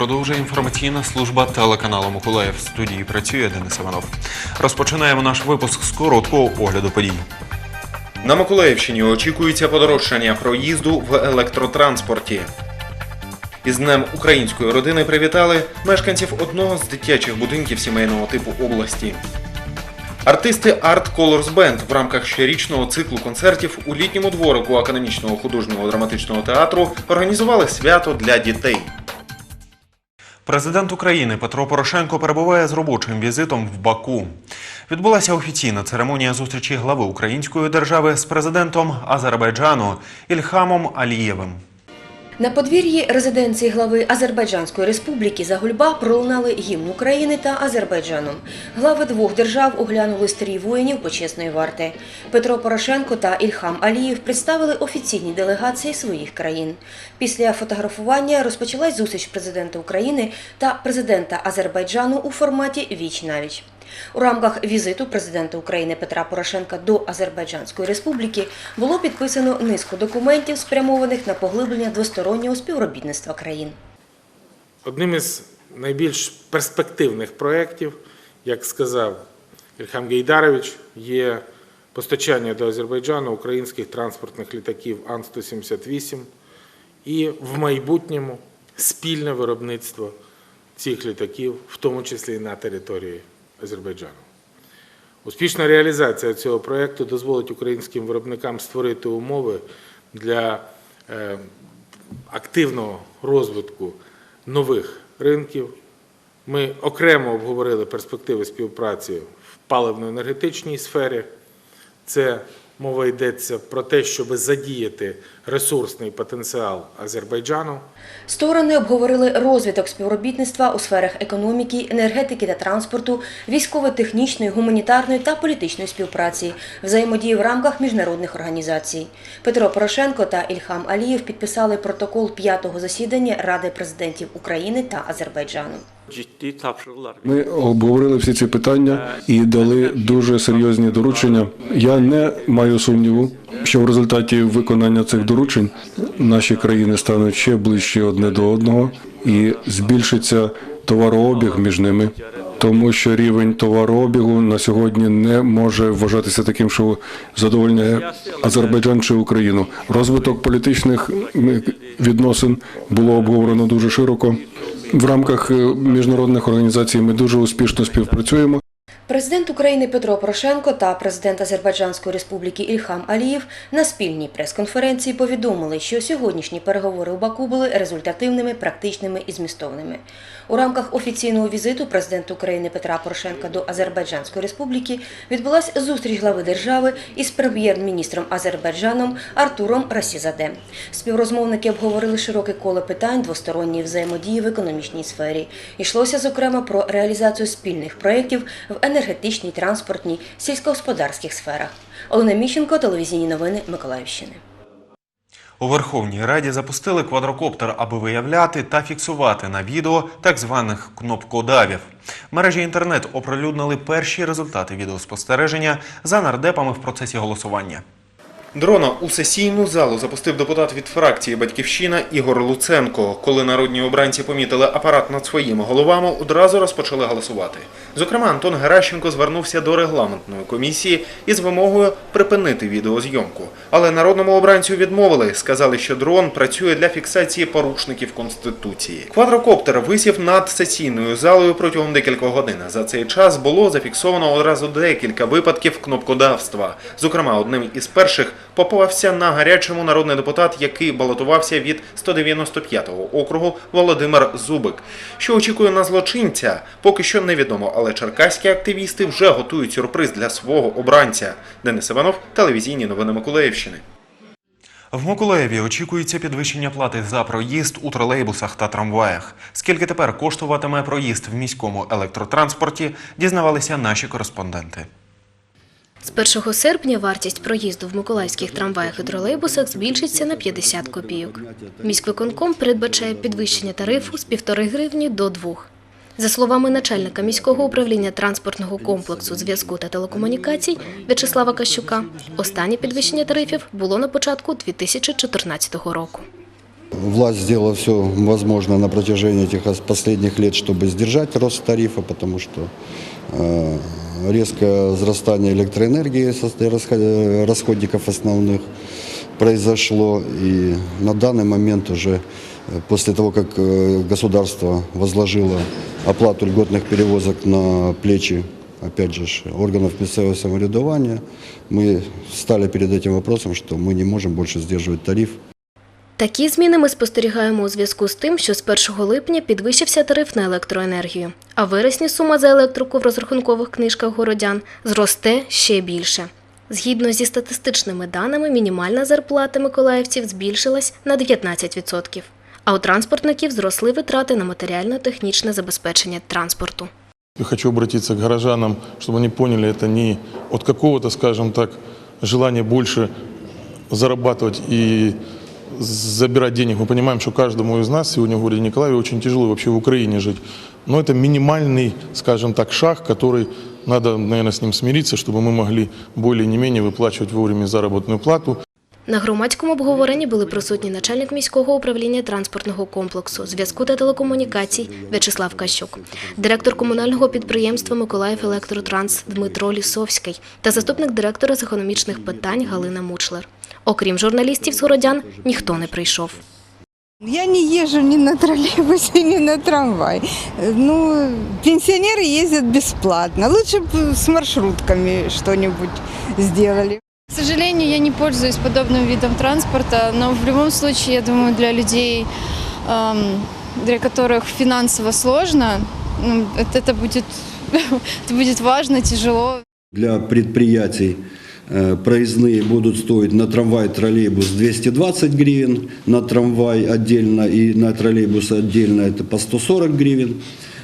Продовжує інформаційна служба телеканалу Миколаїв. В студії працює Денис Іванов. Розпочинаємо наш випуск з короткого огляду подій. На Миколаївщині очікується подорожчання проїзду в електротранспорті. Із Днем української родини привітали мешканців одного з дитячих будинків сімейного типу області. Артисти Art Colors Band в рамках щорічного циклу концертів у літньому дворику академічного художнього драматичного театру організували свято для дітей. Президент України Петро Порошенко перебуває з робочим візитом в Баку. Відбулася офіційна церемонія зустрічі глави української держави з президентом Азербайджану Ільхамом Алієвим. На подвір'ї резиденції глави Азербайджанської республіки Загульба пролунали гімн України та Азербайджаном. Глави двох держав оглянули стрій воїнів почесної варти. Петро Порошенко та Ільхам Алієв представили офіційні делегації своїх країн. Після фотографування розпочалась зустріч президента України та президента Азербайджану у форматі віч навіч. У рамках візиту президента України Петра Порошенка до Азербайджанської республіки було підписано низку документів, спрямованих на поглиблення двостороннього співробітництва країн. Одним із найбільш перспективних проєктів, як сказав Ільхам Гейдарович, є постачання до Азербайджану українських транспортних літаків Ан-178 і в майбутньому спільне виробництво цих літаків, в тому числі і на території Азербайджану. Успішна реалізація цього проєкту дозволить українським виробникам створити умови для е, активного розвитку нових ринків. Ми окремо обговорили перспективи співпраці в паливно-енергетичній сфері. Це мова йдеться про те, щоб задіяти ресурсний потенціал Азербайджану. Сторони обговорили розвиток співробітництва у сферах економіки, енергетики та транспорту, військово-технічної, гуманітарної та політичної співпраці, взаємодії в рамках міжнародних організацій. Петро Порошенко та Ільхам Алієв підписали протокол п'ятого засідання Ради президентів України та Азербайджану. Ми обговорили всі ці питання і дали дуже серйозні доручення. Я не маю сумніву, що в результаті виконання цих доручень наші країни стануть ще ближче одне до одного і збільшиться товарообіг між ними. Тому що рівень товарообігу на сьогодні не може вважатися таким, що задовольняє Азербайджан чи Україну. Розвиток політичних відносин було обговорено дуже широко. В рамках е, міжнародних організацій ми дуже успішно співпрацюємо. Президент України Петро Порошенко та президент Азербайджанської республіки Ільхам Алієв на спільній прес-конференції повідомили, що сьогоднішні переговори у Баку були результативними, практичними і змістовними. У рамках офіційного візиту президента України Петра Порошенка до Азербайджанської республіки відбулася зустріч глави держави із прем'єр-міністром Азербайджаном Артуром Расізаде. Співрозмовники обговорили широке коло питань двосторонньої взаємодії в економічній сфері. Йшлося зокрема про реалізацію спільних проєктів в енергетичній, транспортній, сільськогосподарських сферах. Олена Міщенко, телевізійні новини Миколаївщини. У Верховній Раді запустили квадрокоптер, аби виявляти та фіксувати на відео так званих кнопкодавів. Мережі інтернет оприлюднили перші результати відеоспостереження за нардепами в процесі голосування. Дрона у сесійну залу запустив депутат від фракції Батьківщина Ігор Луценко. Коли народні обранці помітили апарат над своїми головами, одразу розпочали голосувати. Зокрема, Антон Геращенко звернувся до регламентної комісії із вимогою припинити відеозйомку. Але народному обранцю відмовили, сказали, що дрон працює для фіксації порушників конституції. Квадрокоптер висів над сесійною залою протягом декількох годин. За цей час було зафіксовано одразу декілька випадків кнопкодавства. Зокрема, одним із перших попався на гарячому народний депутат, який балотувався від 195-го округу Володимир Зубик. Що очікує на злочинця, поки що невідомо, але черкаські активісти вже готують сюрприз для свого обранця. Денис Іванов, телевізійні новини Миколаївщини. В Миколаєві очікується підвищення плати за проїзд у тролейбусах та трамваях. Скільки тепер коштуватиме проїзд в міському електротранспорті, дізнавалися наші кореспонденти. З 1 серпня вартість проїзду в миколаївських трамваях і тролейбусах збільшиться на 50 копійок. Міськвиконком передбачає підвищення тарифу з 1,5 гривні до 2. За словами начальника міського управління транспортного комплексу зв'язку та телекомунікацій В'ячеслава Кащука, останнє підвищення тарифів було на початку 2014 року. Власть сделала все возможное на протяжении этих ос- последних лет, чтобы сдержать рост тарифа, потому что э, резкое возрастание электроэнергии со расходников основных произошло. И на данный момент уже э, после того, как э, государство возложило оплату льготных перевозок на плечи опять же, органов местного самоврядования, мы стали перед этим вопросом, что мы не можем больше сдерживать тариф. Такі зміни ми спостерігаємо у зв'язку з тим, що з 1 липня підвищився тариф на електроенергію, а в вересні сума за електрику в розрахункових книжках городян зросте ще більше. Згідно зі статистичними даними, мінімальна зарплата миколаївців збільшилась на 19%, а у транспортників зросли витрати на матеріально-технічне забезпечення транспорту. Я хочу обратиться к горожанам, чтобы они поняли, это не от какого-то, скажем так, желания больше зарабатывать и забирать денег. Мы понимаем, что каждому из нас сегодня в городе Николаеве очень тяжело вообще в Украине жить. Но это минимальный, скажем так, шаг, который надо, наверное, с ним смириться, чтобы мы могли более не менее выплачивать вовремя заработную плату. На громадському обговоренні були присутні начальник міського управління транспортного комплексу, зв'язку та телекомунікацій В'ячеслав Кащук, директор комунального підприємства Миколаїв Електротранс Дмитро Лісовський та заступник директора з економічних питань Галина Мучлер. Окрім журналістів з городян, ніхто не прийшов. Я не езжу ни на троллейбусе, ни на трамвай. Ну, пенсионеры ездят бесплатно. Лучше бы с маршрутками что-нибудь сделали. К сожалению, я не пользуюсь подобным видом транспорта, но в любом случае, я думаю, для людей, эм, для которых финансово сложно, ну, это, это будет, это будет важно, тяжело. Для предприятий э, проездные будут стоить на трамвай, троллейбус 220 гривен, на трамвай отдельно и на троллейбус отдельно это по 140 гривен.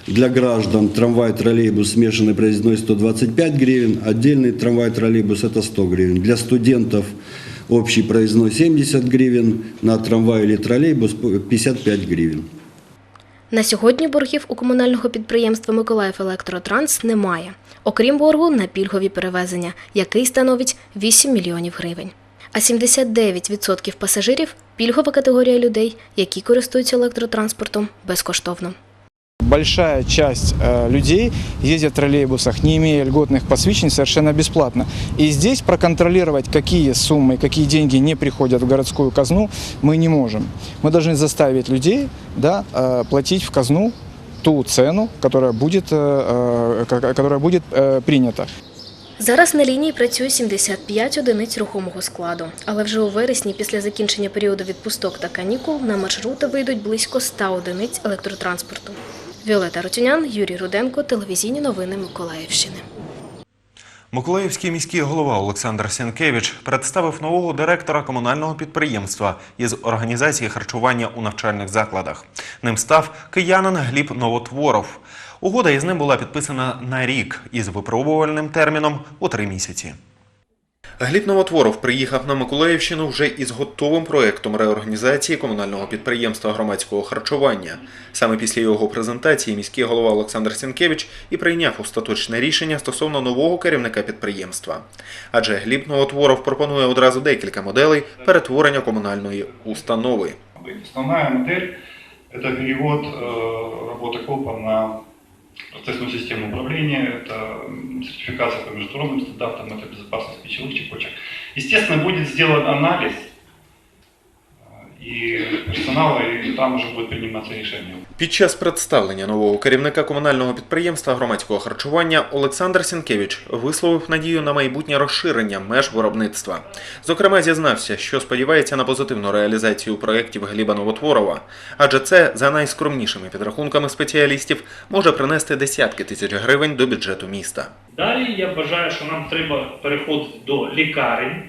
Для граждан трамвай, троллейбус смешанный проездной 125 гривен, отдельный трамвай, троллейбус это 100 гривен. Для студентов общий проездной 70 гривен, на трамвай или троллейбус 55 гривен. На сьогодні боргів у комунального підприємства Миколаїв Електротранс немає, окрім боргу на пільгові перевезення, який становить 8 мільйонів гривень. А 79% пасажирів пільгова категорія людей, які користуються електротранспортом безкоштовно. Большая часть э, людей ездят в троллейбусах, не имея льготных посвящений, совершенно бесплатно. И здесь проконтролировать, какие суммы, какие деньги не приходят в городскую казну, мы не можем. Мы должны заставить людей да, э, платить в казну ту цену, которая будет, э, э, ка- которая будет э, принята. Зараз на лінії працює 75 одиниць рухомого складу, але вже у вересні, після закінчення періоду відпусток та канікул, на маршрути вийдуть близько 100 одиниць електротранспорту. Віолета Рутюнян, Юрій Руденко, телевізійні новини Миколаївщини. Миколаївський міський голова Олександр Сянкевич представив нового директора комунального підприємства із організації харчування у навчальних закладах. Ним став киянин Гліб Новотворов. Угода із ним була підписана на рік із випробувальним терміном у три місяці. Гліб Новотворов приїхав на Миколаївщину вже із готовим проектом реорганізації комунального підприємства громадського харчування. Саме після його презентації міський голова Олександр Сінкевич і прийняв остаточне рішення стосовно нового керівника підприємства. Адже Гліб Новотворов пропонує одразу декілька моделей перетворення комунальної установи. Основная модель – это перевод э, работы КОПа на процессную систему управления, это сертификация по международным стандартам, это безопасность пищевых цепочек. Естественно, будет сделан анализ э, и персонала, и там уже будет приниматься решение. Під час представлення нового керівника комунального підприємства громадського харчування Олександр Сінкевич висловив надію на майбутнє розширення меж виробництва. Зокрема, зізнався, що сподівається на позитивну реалізацію проєктів Гліба Новотворова, адже це за найскромнішими підрахунками спеціалістів може принести десятки тисяч гривень до бюджету міста. Далі я вважаю, що нам треба переходити до лікарень.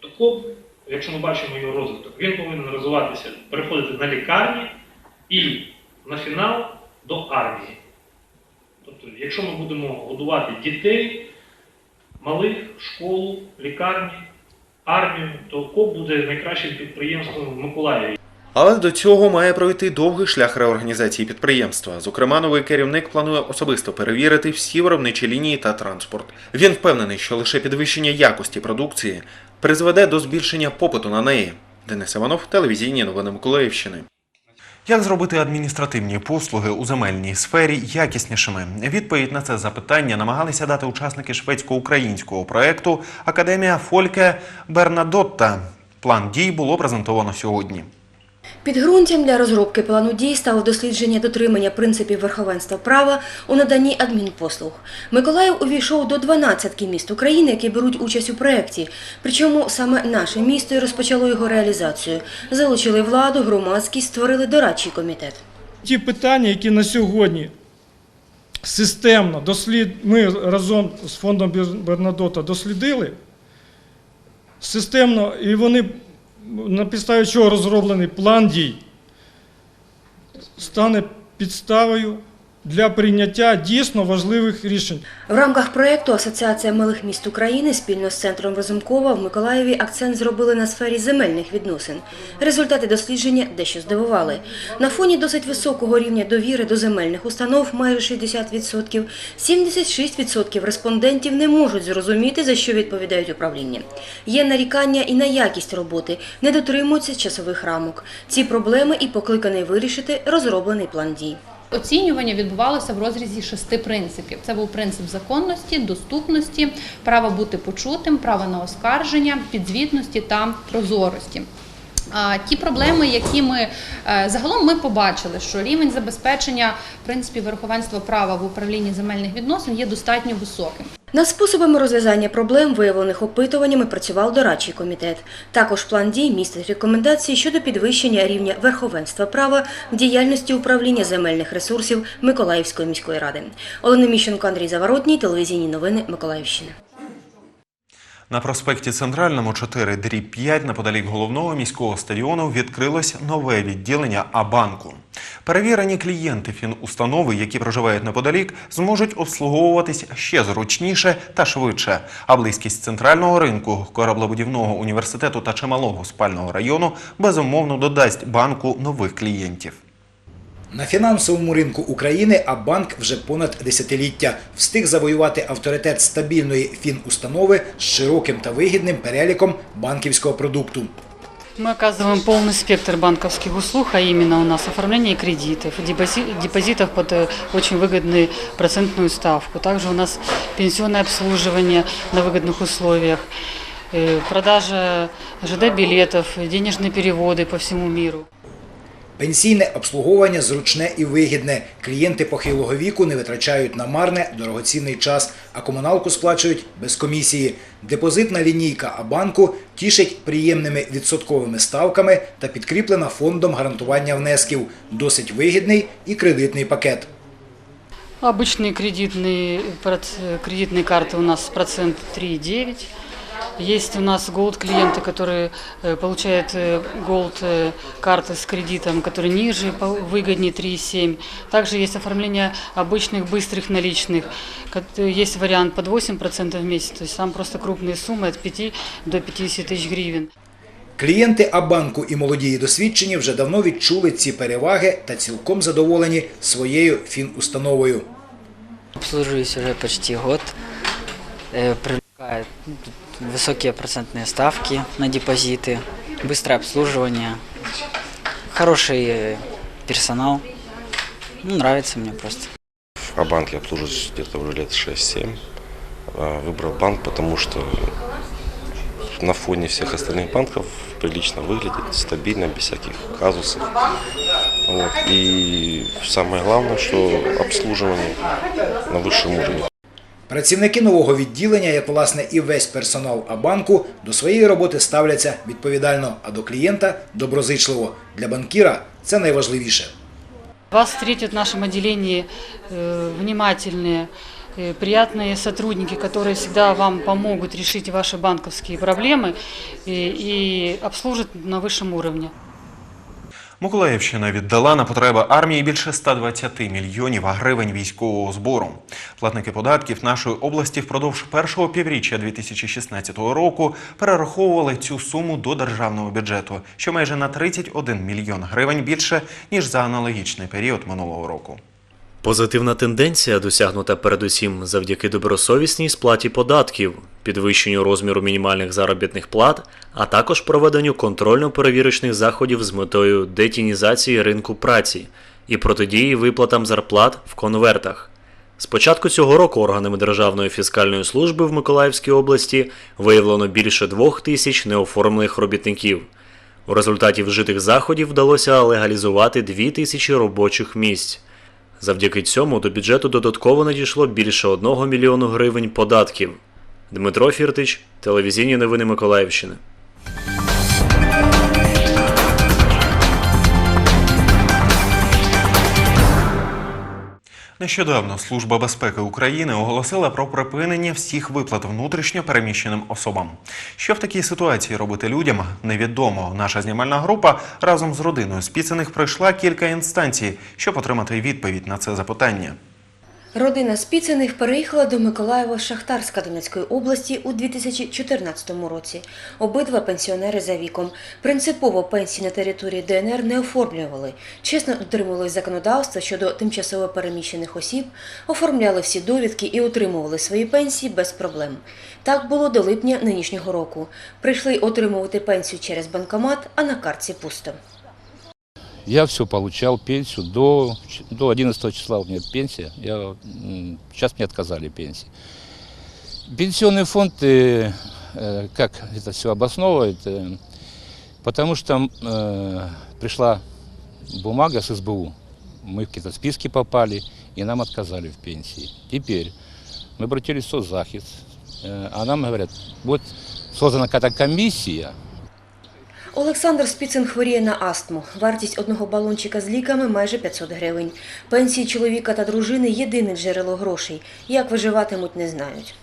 Тобто якщо ми бачимо його розвиток, він повинен розвиватися, переходити на лікарні і на фінал до армії. Тобто, якщо ми будемо годувати дітей, малих, школу, лікарні, армію, то КОП буде найкращим підприємством в Миколаєві. Але до цього має пройти довгий шлях реорганізації підприємства. Зокрема, новий керівник планує особисто перевірити всі виробничі лінії та транспорт. Він впевнений, що лише підвищення якості продукції призведе до збільшення попиту на неї. Денис Іванов, телевізійні новини Миколаївщини. Як зробити адміністративні послуги у земельній сфері якіснішими? Відповідь на це запитання намагалися дати учасники шведсько-українського проекту Академія Фольке Бернадотта. План дій було презентовано сьогодні. Підґрунтям для розробки плану дій стало дослідження дотримання принципів верховенства права у наданні адмінпослуг. Миколаїв увійшов до 12 міст України, які беруть участь у проєкті. Причому саме наше місто і розпочало його реалізацію. Залучили владу, громадськість, створили дорадчий комітет. Ті питання, які на сьогодні системно дослід... ми разом з фондом Бернадота дослідили, системно, і вони на підставі чого розроблений план дій, стане підставою для прийняття дійсно важливих рішень. В рамках проєкту Асоціація малих міст України спільно з центром Розумкова в Миколаєві акцент зробили на сфері земельних відносин. Результати дослідження дещо здивували. На фоні досить високого рівня довіри до земельних установ, майже 60%, 76% респондентів не можуть зрозуміти, за що відповідають управління. Є нарікання і на якість роботи, не дотримуються часових рамок. Ці проблеми і покликаний вирішити розроблений план дій. Оцінювання відбувалося в розрізі шести принципів. Це був принцип законності, доступності, право бути почутим, право на оскарження, підзвітності та прозорості. Ті проблеми, які ми е, загалом ми побачили, що рівень забезпечення принципів верховенства права в управлінні земельних відносин є достатньо високим. Над способами розв'язання проблем, виявлених опитуваннями, працював дорадчий комітет. Також план дій містить рекомендації щодо підвищення рівня верховенства права в діяльності управління земельних ресурсів Миколаївської міської ради. Олена Міщенко, Андрій Заворотній, телевізійні новини Миколаївщини. На проспекті Центральному 4 дріб 5 неподалік головного міського стадіону відкрилось нове відділення А-банку. Перевірені клієнти фінустанови, які проживають неподалік, зможуть обслуговуватись ще зручніше та швидше. А близькість центрального ринку, кораблебудівного університету та чималого спального району безумовно додасть банку нових клієнтів. На фінансовому ринку України Абанк вже понад десятиліття встиг завоювати авторитет стабільної фінустанови з широким та вигідним переліком банківського продукту. Мы оказываем полный спектр банковских услуг, а именно у нас оформление кредитов, депози- депозитов под э, очень выгодную процентную ставку. Также у нас пенсионное обслуживание на выгодных условиях, э, продажа ЖД-билетов, денежные переводы по всему миру. Пенсійне обслуговування зручне і вигідне. Клієнти похилого віку не витрачають на марне дорогоцінний час, а комуналку сплачують без комісії. Депозитна лінійка Абанку тішить приємними відсотковими ставками та підкріплена фондом гарантування внесків. Досить вигідний і кредитний пакет. Обычные кредитные, проц- кредитные карты у нас процент 3,9. Есть у нас голд клиенты, которые э, получают э, голд э, карты с кредитом, которые ниже, по- выгоднее 3,7. Также есть оформление обычных быстрых наличных. Кот- Есть вариант под 8% в месяц, то есть там просто крупные суммы от 5 до 50 тысяч гривен. Клієнти Абанку і молоді і досвідчені вже давно відчули ці переваги та цілком задоволені своєю фінустановою. Обслуживаюсь уже почти год. Э, Привлекает высокие процентные ставки на депозиты, быстрое обслуживание, хороший персонал. Ну, нравится мне просто. А банк я обслуживаюсь где-то уже лет 6-7. А, Выбрал банк, потому что на фоне всех остальных банков прилично выглядит, стабильно, без всяких казусов. Вот. И самое главное, что обслуживание на высшем уровне. Працівники нового відділення, як власне і весь персонал Абанку, до своєї роботи ставляться відповідально, а до клієнта доброзичливо. Для банкіра це найважливіше. Вас встретят в нашем отделении э, внимательные, э, приятные сотрудники, которые всегда вам помогут решить ваши банковские проблемы и, и обслужат на высшем уровне. Миколаївщина віддала на потреби армії більше 120 мільйонів гривень військового збору. Платники податків нашої області впродовж першого півріччя 2016 року перераховували цю суму до державного бюджету, що майже на 31 мільйон гривень більше ніж за аналогічний період минулого року. Позитивна тенденція досягнута передусім завдяки добросовісній сплаті податків, підвищенню розміру мінімальних заробітних плат, а також проведенню контрольно-перевірочних заходів з метою детінізації ринку праці і протидії виплатам зарплат в конвертах. З початку цього року органами Державної фіскальної служби в Миколаївській області виявлено більше двох тисяч неоформлених робітників. У результаті вжитих заходів вдалося легалізувати дві тисячі робочих місць. Завдяки цьому до бюджету додатково надійшло більше 1 мільйону гривень податків. Дмитро Фіртич, телевізійні новини Миколаївщини. Нещодавно Служба безпеки України оголосила про припинення всіх виплат внутрішньо переміщеним особам. Що в такій ситуації робити людям, невідомо. Наша знімальна група разом з родиною Спіцених пройшла кілька інстанцій, щоб отримати відповідь на це запитання. Родина Спіцених переїхала до Миколаєва Шахтарська Донецької області у 2014 році. Обидва пенсіонери за віком. Принципово пенсії на території ДНР не оформлювали. Чесно дотримували законодавства щодо тимчасово переміщених осіб, оформляли всі довідки і отримували свої пенсії без проблем. Так було до липня нинішнього року. Прийшли отримувати пенсію через банкомат, а на картці пусто. Я все получал пенсию до, до 11 числа у меня пенсия. Я, м, сейчас мне отказали пенсии. Пенсионный фонд, э, э, как это все обосновывает, э, потому что э, пришла бумага с СБУ. Мы в какие-то списки попали, и нам отказали в пенсии. Теперь мы обратились в соцзахист, э, а нам говорят, вот создана какая-то комиссия, Олександр Спіцин хворіє на астму. Вартість одного балончика з ліками майже 500 гривень. Пенсії чоловіка та дружини єдине джерело грошей. Як виживатимуть, не знають.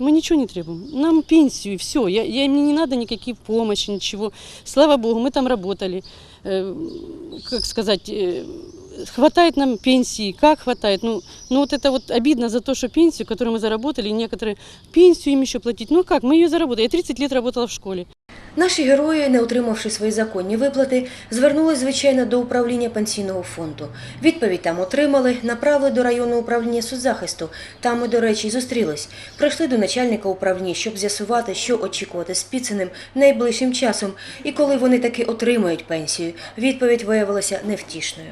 Мы ничего не требуем. Нам пенсию и все. Я, я, мне не надо никаких помощи, ничего. Слава Богу, мы там работали. Э, как сказать, э, хватает нам пенсии. Как хватает? Ну, ну вот это вот обидно за то, что пенсию, которую мы заработали, и некоторые пенсию им еще платить. Ну как, мы ее заработали. Я 30 лет работала в школе. Наші герої, не отримавши свої законні виплати, звернулись, звичайно, до управління пенсійного фонду. Відповідь там отримали, направили до районного управління соцзахисту. Там ми, до речі, зустрілись. Прийшли до начальника управління, щоб з'ясувати, що очікувати з Спіциним найближчим часом. І коли вони таки отримають пенсію, відповідь виявилася невтішною.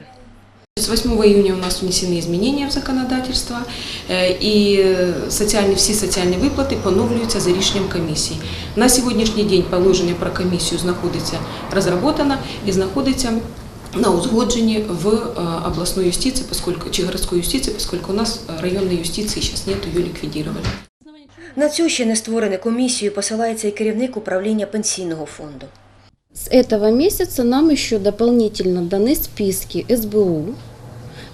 С 8 июня у нас внесены изменения в законодательство, э, и социальні, всі соціальні виплати поновлюються за рішенням комісії. На сьогоднішній день положення про комісію знаходиться розроблено і знаходиться на узгодженні в э, областной юстиции, поскольку, чи городской юстиции, поскольку у нас районной юстиции сейчас нет, ее ликвидировали. На цю ще не створену комісію посилається і керівник управління пенсійного фонду. С этого месяца нам еще дополнительно даны списки СБУ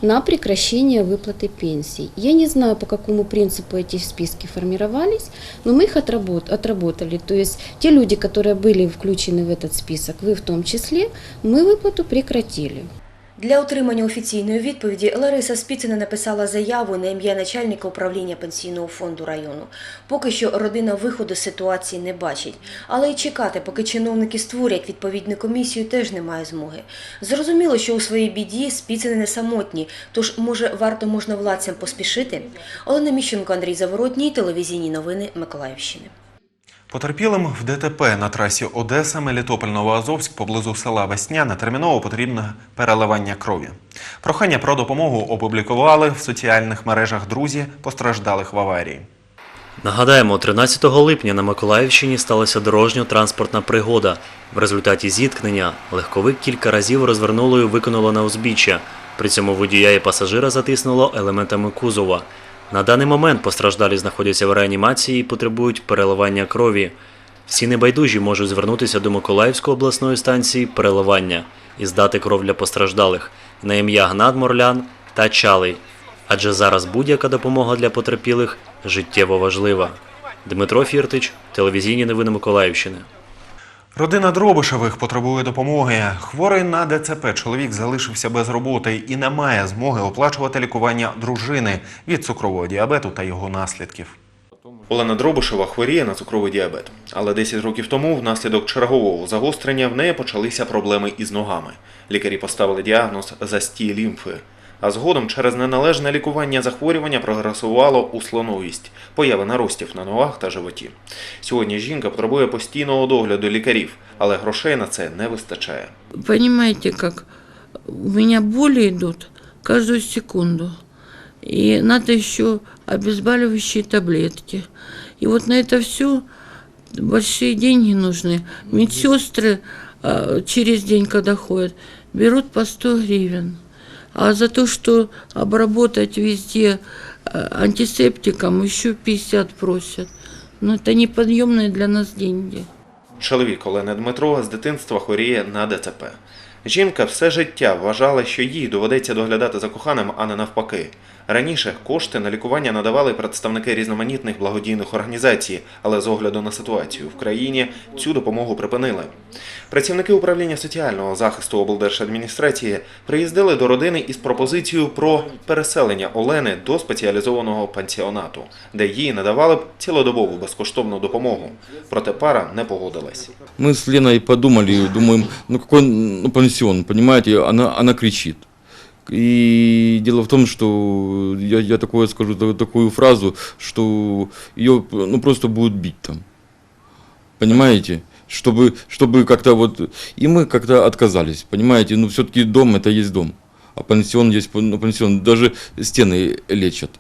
на прекращение выплаты пенсий. Я не знаю, по какому принципу эти списки формировались, но мы их отработ- отработали. То есть те люди, которые были включены в этот список, вы в том числе, мы выплату прекратили. Для отримання офіційної відповіді Лариса Спіцина написала заяву на ім'я начальника управління пенсійного фонду району. Поки що родина виходу з ситуації не бачить, але й чекати, поки чиновники створять відповідну комісію, теж немає змоги. Зрозуміло, що у своїй біді Спіцини не самотні, тож може варто можновладцям поспішити. Олена Міщенко, Андрій Заворотній, телевізійні новини Миколаївщини. Потерпілим в ДТП на трасі Одеса Мелітополь Новоазовськ поблизу села Весняне терміново потрібне переливання крові. Прохання про допомогу опублікували в соціальних мережах друзі постраждалих в аварії. Нагадаємо, 13 липня на Миколаївщині сталася дорожньо-транспортна пригода. В результаті зіткнення легковик кілька разів розвернуло і викинуло на узбіччя. При цьому водія і пасажира затиснуло елементами кузова. На даний момент постраждалі знаходяться в реанімації і потребують переливання крові. Всі небайдужі можуть звернутися до Миколаївської обласної станції переливання і здати кров для постраждалих на ім'я Гнат Морлян та Чалий. Адже зараз будь-яка допомога для потерпілих життєво важлива. Дмитро Фіртич, телевізійні новини Миколаївщини. Родина Дробишевих потребує допомоги. Хворий на ДЦП чоловік залишився без роботи і не має змоги оплачувати лікування дружини від цукрового діабету та його наслідків. Олена Дробишева хворіє на цукровий діабет, але 10 років тому, внаслідок чергового загострення, в неї почалися проблеми із ногами. Лікарі поставили діагноз застій лімфи А згодом через неналежне лікування захворювання прогресувало у слоновість, появи наростів на ногах та животі. Сьогодні жінка потребує постійного догляду лікарів, але грошей на це не вистачає. Понимаете, как у меня боли идут каждую секунду. И надо еще обезболивающие таблетки. И вот на это все большие деньги нужны. Медсестры а, через день, когда ходят, берут по 100 гривен. А за то, что обработать везде а, антисептиком, еще 50 просят. Но это неподъемные для нас деньги. Чоловік Олени Дмитро з дитинства хворіє на ДЦП. Жінка все життя вважала, що їй доведеться доглядати за коханим, а не навпаки. Раніше кошти на лікування надавали представники різноманітних благодійних організацій, але з огляду на ситуацію в країні цю допомогу припинили. Працівники управління соціального захисту облдержадміністрації приїздили до родини із пропозицією про переселення Олени до спеціалізованого пансіонату, де їй надавали б цілодобову безкоштовну допомогу. Проте пара не погодилась. Мы с Леной подумали, думаем, ну какой ну, пансион, понимаете, она, она кричит. И дело в том, что я, я такое скажу, та- такую фразу, что ее ну, просто будут бить там. Понимаете? Чтобы, чтобы как-то вот... И мы как-то отказались, понимаете? Ну, все-таки дом это есть дом. А пансион есть ну, пансион. Даже стены лечат.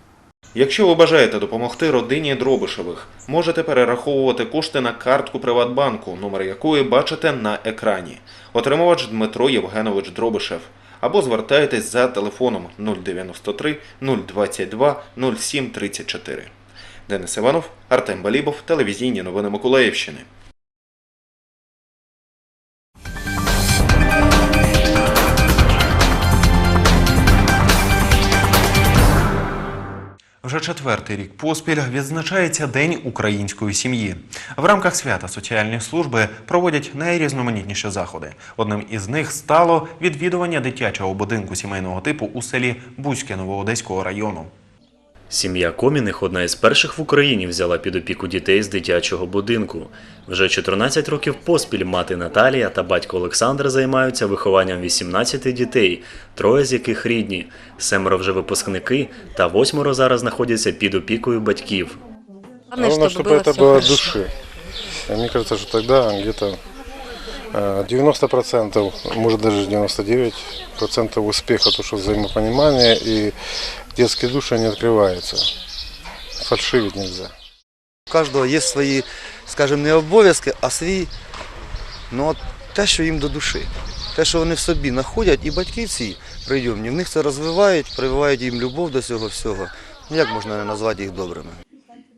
Якщо ви бажаєте допомогти родині Дробишевих, можете перераховувати кошти на картку Приватбанку, номер якої бачите на екрані. Отримувач Дмитро Євгенович Дробишев. Або звертайтесь за телефоном 093 022 0734. Денис Іванов, Артем Балібов, телевізійні новини Миколаївщини. Вже четвертий рік поспіль відзначається День української сім'ї. В рамках свята соціальні служби проводять найрізноманітніші заходи. Одним із них стало відвідування дитячого будинку сімейного типу у селі Бузьке Новоодеського району. Сім'я Коміних одна із перших в Україні взяла під опіку дітей з дитячого будинку. Вже 14 років поспіль мати Наталія та батько Олександр займаються вихованням 18 дітей, троє з яких рідні, семеро вже випускники, та восьмеро зараз знаходяться під опікою батьків. Главное, чтобы, это было от души. И Мне кажется, что тогда где-то э, 90%, может даже 99% успеха, то, что взаимопонимание и детские души не открываются. Фальшивить нельзя. У кожного є свої, скажімо, не обов'язки, а свій, ну, те, що їм до душі. Те, що вони в собі знаходять, і батьки ці прийомні, в них це розвивають, прививають їм любов до цього всього. Ну, як можна не назвати їх добрими?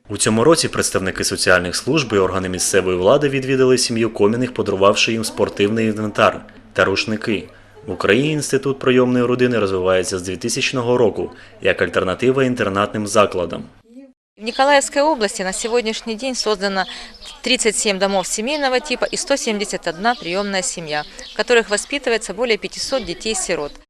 У цьому році представники соціальних служб і органи місцевої влади відвідали сім'ю Коміних, подарувавши їм спортивний інвентар та рушники. В Україні інститут прийомної родини розвивається з 2000 року як альтернатива інтернатним закладам. В Николаевской области на сегодняшний день создано 37 домов семейного типа и 171 приемная семья, в которых воспитывается более 500 детей-сирот.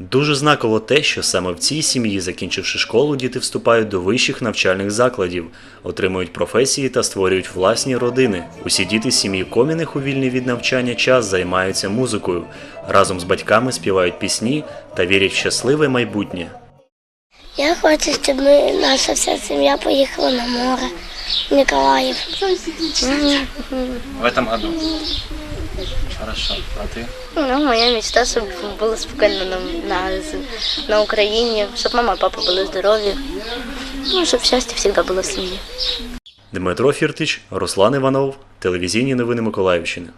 Дуже знаково те, що саме в цій сім'ї, закінчивши школу, діти вступають до вищих навчальних закладів, отримують професії та створюють власні родини. Усі діти сім'ї Коміних у вільний від навчання час займаються музикою, разом з батьками співають пісні та вірять в щасливе майбутнє. Я хочу, щоб ми, наша вся сім'я поїхала на море в Миколаїв. В этом году. Хорошо. А ти? Ну, моя мечта, щоб було спокійно на, на, на Україні, щоб мама і папа були здорові. Ну, щоб щастя завжди було в сім'ї. Дмитро Фіртич, Руслан Іванов, телевізійні новини Миколаївщини.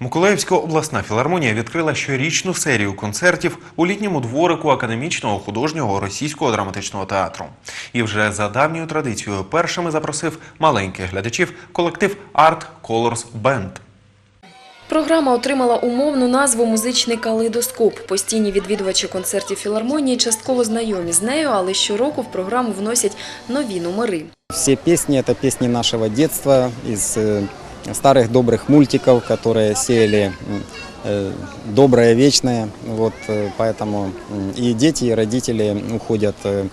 Миколаївська обласна філармонія відкрила щорічну серію концертів у літньому дворику академічного художнього російського драматичного театру. І вже за давньою традицією першими запросив маленьких глядачів колектив Art Colors Band. Програма отримала умовну назву Музичний калейдоскоп. Постійні відвідувачі концертів філармонії частково знайомі з нею, але щороку в програму вносять нові номери. Все песни – это песни нашего детства, из э, старых добрых мультиков, которые сеяли м, э, доброе, вечное. Вот, э, поэтому м, и дети, и родители уходят э,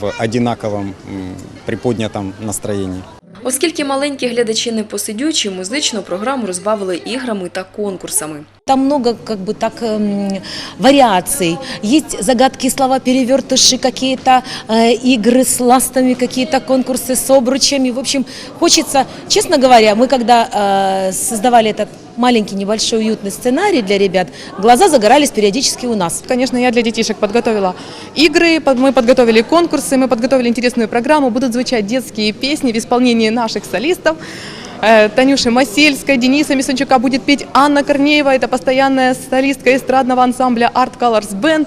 в одинаковом м, приподнятом настроении. Оскільки маленькі глядачі не посидючі, музичну програму розбавили іграми та конкурсами. Там много как бы так эм, вариаций. Есть загадки, слова, перевертыши, какие-то э, игры с ластами, какие-то конкурсы с обручами. В общем, хочется, честно говоря, мы когда э, создавали этот маленький небольшой уютный сценарий для ребят, глаза загорались периодически у нас. Конечно, я для детишек подготовила игры, мы подготовили конкурсы, мы подготовили интересную программу. Будут звучать детские песни в исполнении наших солистов. Э, Танюши Масельской, Дениса Мисончука будет петь Анна Корнеева. Это постоянная солистка эстрадного ансамбля Art Colors Band.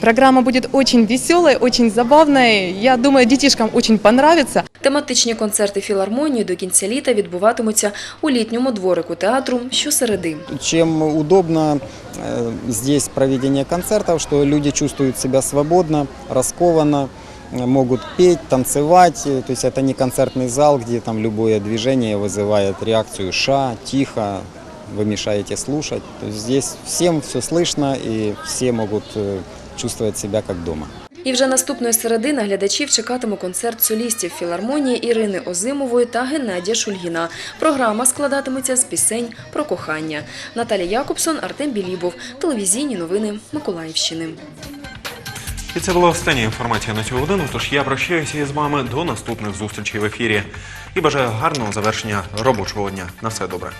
Программа будет очень веселая, очень забавная. Я думаю, детишкам очень понравится. Тематичні концерти філармонії до кінця літа відбуватимуться у літньому дворику театру щосереди. Чем удобно э, здесь проведение концертов, что люди чувствуют себя свободно, раскованно, э, могут петь, танцевать. Э, То есть это не концертный зал, где там любое движение вызывает реакцию «ша», «тихо», вы мешаете слушать. То есть здесь всем все слышно и все могут э, чувствовать себя как дома. І вже наступної середи на глядачів чекатиме концерт солістів філармонії Ірини Озимової та Геннадія Шульгіна. Програма складатиметься з пісень про кохання. Наталія Якобсон, Артем Білібов. Телевізійні новини Миколаївщини. І це була остання інформація на цю годину. Тож я прощаюся із вами до наступних зустрічей в ефірі і бажаю гарного завершення робочого дня. На все добре.